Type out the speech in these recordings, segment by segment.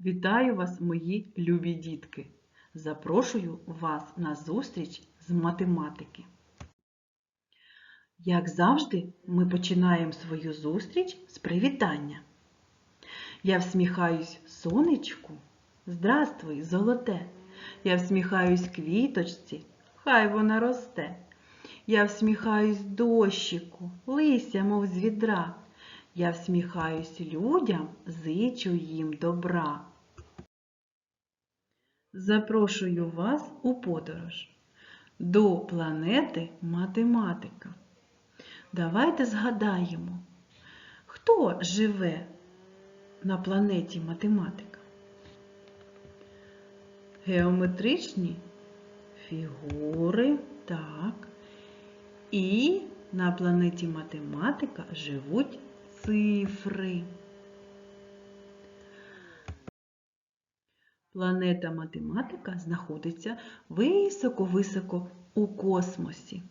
Вітаю вас, мої любі дітки! Запрошую вас на зустріч з математики. Як завжди, ми починаємо свою зустріч з привітання. Я всміхаюсь сонечку. Здравствуй, золоте! Я всміхаюсь квіточці, хай вона росте. Я всміхаюсь дощику, лися, мов з відра. Я всміхаюсь людям, зичу їм добра. Запрошую вас у подорож до планети математика. Давайте згадаємо, хто живе на планеті математика? Геометричні фігури, так. І на планеті математика живуть цифри. Планета математика знаходиться високо-високо у космосі.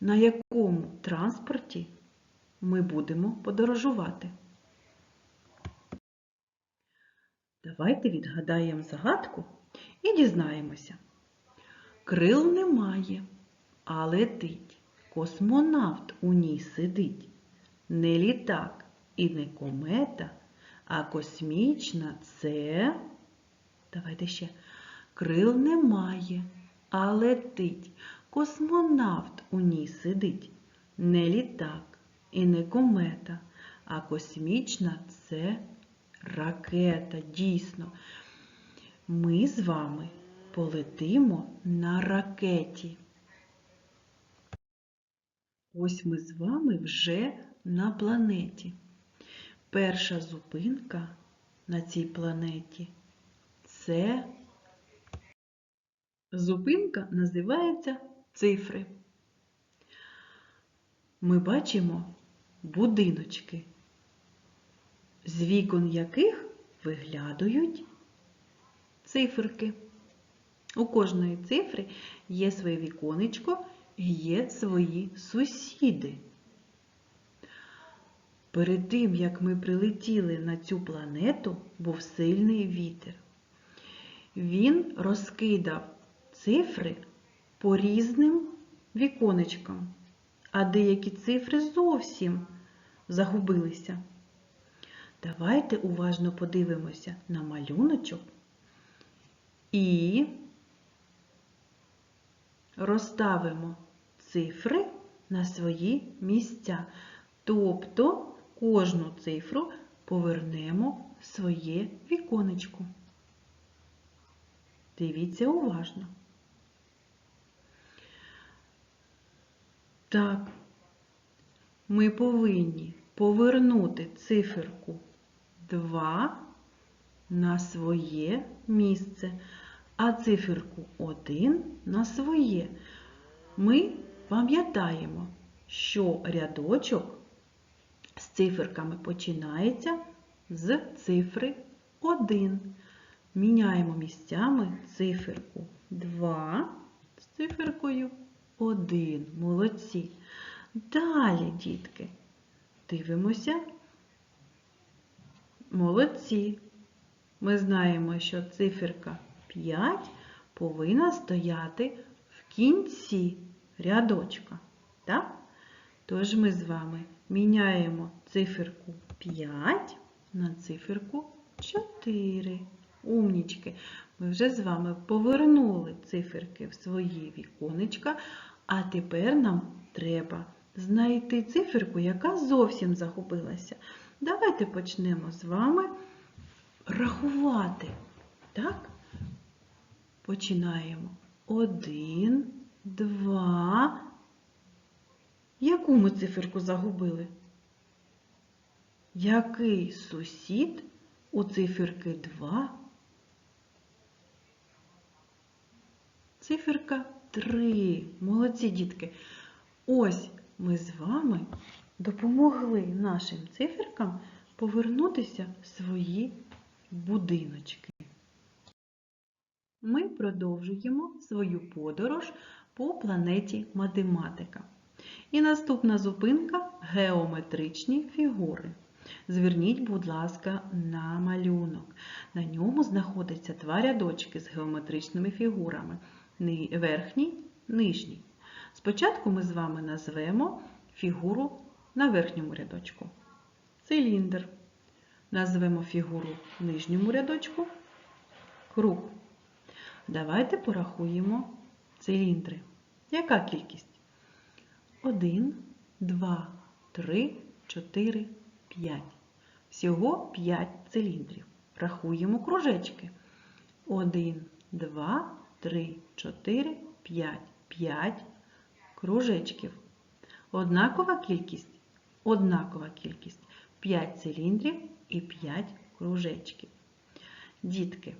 На якому транспорті ми будемо подорожувати? Давайте відгадаємо загадку і дізнаємося. Крил немає, а летить. Космонавт у ній сидить. Не літак і не комета, а космічна це. Давайте ще. Крил немає, а летить. Космонавт у ній сидить. Не літак і не комета, а космічна це ракета. Дійсно, ми з вами полетимо на ракеті. Ось ми з вами вже на планеті. Перша зупинка на цій планеті це зупинка називається цифри. Ми бачимо будиночки, з вікон яких виглядують циферки. У кожної цифри є своє віконечко і є свої сусіди. Перед тим, як ми прилетіли на цю планету, був сильний вітер. Він розкидав цифри по різним віконечкам, а деякі цифри зовсім загубилися. Давайте уважно подивимося на малюночок і розставимо цифри на свої місця. Тобто кожну цифру повернемо в своє віконечко. Дивіться уважно. Так, ми повинні повернути циферку 2 на своє місце, а циферку 1 на своє. Ми пам'ятаємо, що рядочок з циферками починається з цифри 1. Міняємо місцями циферку 2 з циферкою 1. Молодці. Далі, дітки, дивимося. Молодці. Ми знаємо, що циферка 5 повинна стояти в кінці рядочка. Так? Тож ми з вами міняємо циферку 5 на циферку 4. Умнічки. Ми вже з вами повернули циферки в свої віконечка, а тепер нам треба знайти циферку, яка зовсім загубилася. Давайте почнемо з вами рахувати. Так? Починаємо. Один, два. Яку ми циферку загубили? Який сусід у циферки 2? Циферка 3. Молодці дітки. Ось ми з вами допомогли нашим циферкам повернутися в свої будиночки. Ми продовжуємо свою подорож по планеті математика. І наступна зупинка геометричні фігури. Зверніть, будь ласка, на малюнок. На ньому знаходяться два рядочки з геометричними фігурами. Верхній, нижній. Спочатку ми з вами назвемо фігуру на верхньому рядочку. Циліндр. Назвемо фігуру в нижньому рядочку. Круг. Давайте порахуємо циліндри. Яка кількість? 1, 2, 3, 4, 5. Всього 5 циліндрів. Рахуємо кружечки. 1, 2, 3, 4, 5. 5 кружечків. Однакова кількість. Однакова кількість. 5 циліндрів і 5 кружечків. Дітки,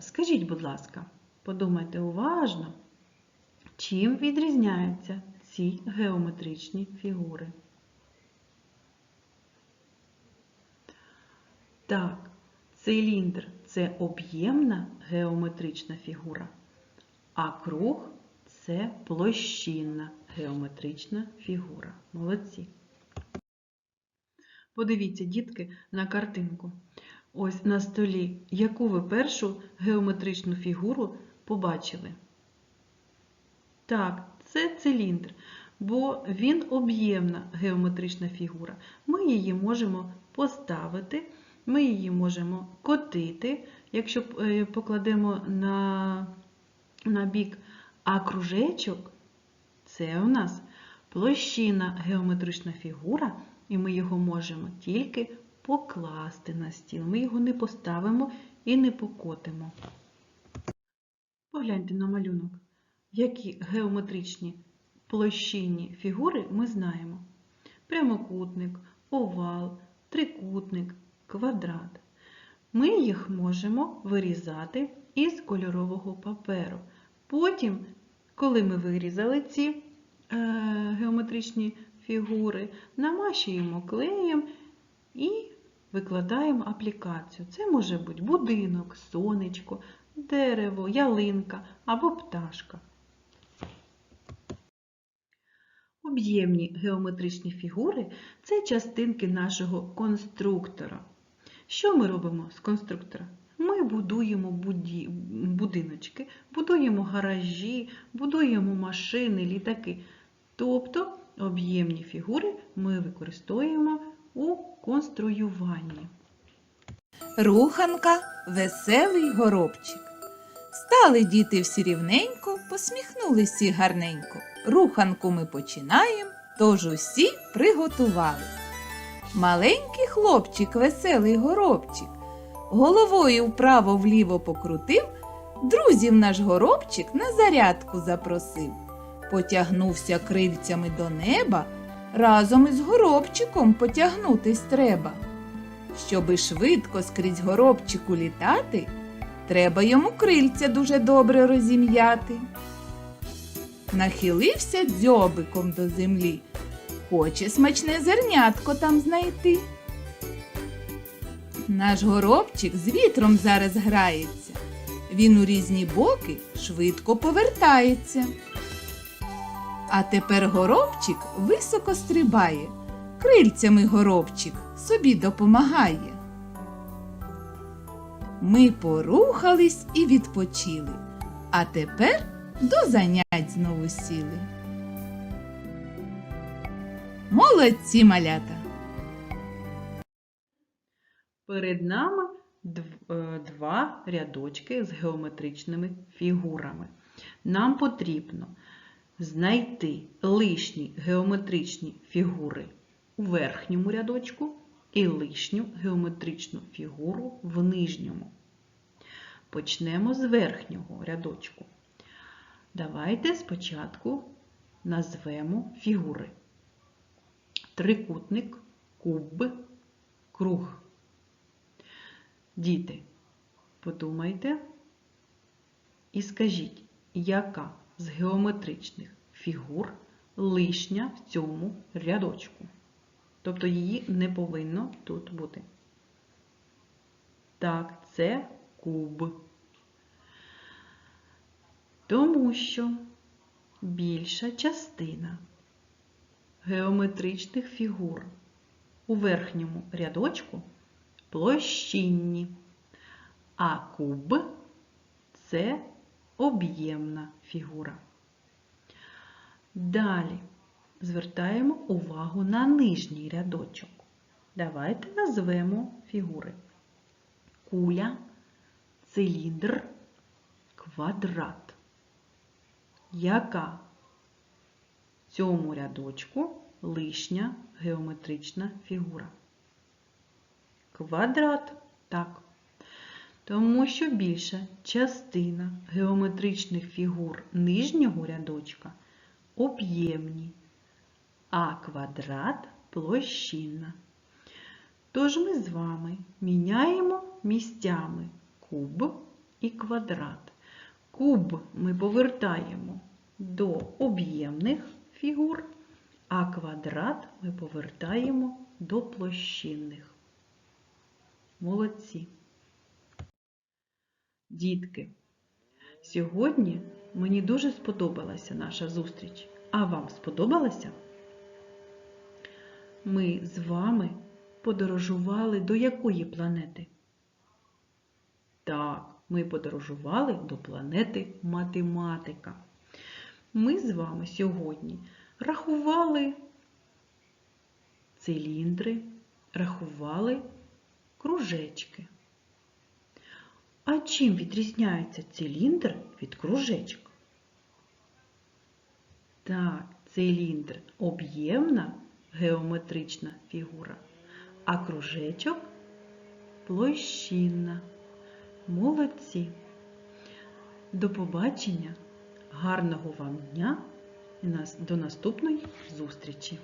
скажіть, будь ласка, подумайте уважно, чим відрізняються ці геометричні фігури? Так, циліндр це об'ємна геометрична фігура, а круг це площинна геометрична фігура. Молодці. Подивіться, дітки, на картинку. Ось на столі, яку ви першу геометричну фігуру побачили? Так, це циліндр, бо він об'ємна геометрична фігура. Ми її можемо поставити, ми її можемо котити, якщо е, покладемо на, на бік, а кружечок це у нас площина геометрична фігура, і ми його можемо тільки покласти на стіл. Ми його не поставимо і не покотимо. Погляньте на малюнок. Які геометричні площинні фігури ми знаємо. Прямокутник, овал, трикутник, квадрат. Ми їх можемо вирізати із кольорового паперу. Потім, коли ми вирізали ці е, геометричні фігури, намащуємо клеєм і викладаємо аплікацію. Це може бути будинок, сонечко, дерево, ялинка або пташка. Об'ємні геометричні фігури це частинки нашого конструктора. Що ми робимо з конструктора? Ми будуємо буді... будиночки, будуємо гаражі, будуємо машини, літаки. Тобто об'ємні фігури ми використовуємо у конструюванні. Руханка веселий горобчик. Стали діти всі рівненько, посміхнулись всі гарненько. Руханку ми починаємо, тож усі приготувались. Маленький хлопчик, веселий горобчик, головою вправо-вліво покрутив, друзів наш горобчик на зарядку запросив. Потягнувся крильцями до неба, разом із горобчиком потягнутись треба. Щоби швидко скрізь горобчику літати, треба йому крильця дуже добре розім'яти. Нахилився дзьобиком до землі, хоче смачне зернятко там знайти. Наш горобчик з вітром зараз грається. Він у різні боки швидко повертається. А тепер горобчик високо стрибає, крильцями горобчик собі допомагає. Ми порухались і відпочили, а тепер до занять знову сіли. Молодці малята! Перед нами е, два рядочки з геометричними фігурами. Нам потрібно знайти лишні геометричні фігури у верхньому рядочку і лишню геометричну фігуру в нижньому. Почнемо з верхнього рядочку. Давайте спочатку назвемо фігури. Трикутник, куб, круг. Діти, подумайте і скажіть, яка з геометричних фігур лишня в цьому рядочку? Тобто її не повинно тут бути. Так, це куб. Тому що більша частина геометричних фігур у верхньому рядочку площинні, а куб це об'ємна фігура. Далі звертаємо увагу на нижній рядочок. Давайте назвемо фігури. Куля, циліндр, квадрат. Яка в цьому рядочку лишня геометрична фігура? Квадрат. Так. Тому що більша частина геометричних фігур нижнього рядочка об'ємні, а квадрат площинна. Тож ми з вами міняємо місцями куб і квадрат. Куб ми повертаємо до об'ємних фігур, а квадрат ми повертаємо до площинних. Молодці. Дітки, сьогодні мені дуже сподобалася наша зустріч. А вам сподобалася? Ми з вами подорожували до якої планети? Так, ми подорожували до планети математика. Ми з вами сьогодні рахували циліндри, рахували кружечки. А чим відрізняється циліндр від кружечка? Так, циліндр об'ємна геометрична фігура, а кружечок площинна. Молодці! До побачення, гарного вам дня і до наступної зустрічі!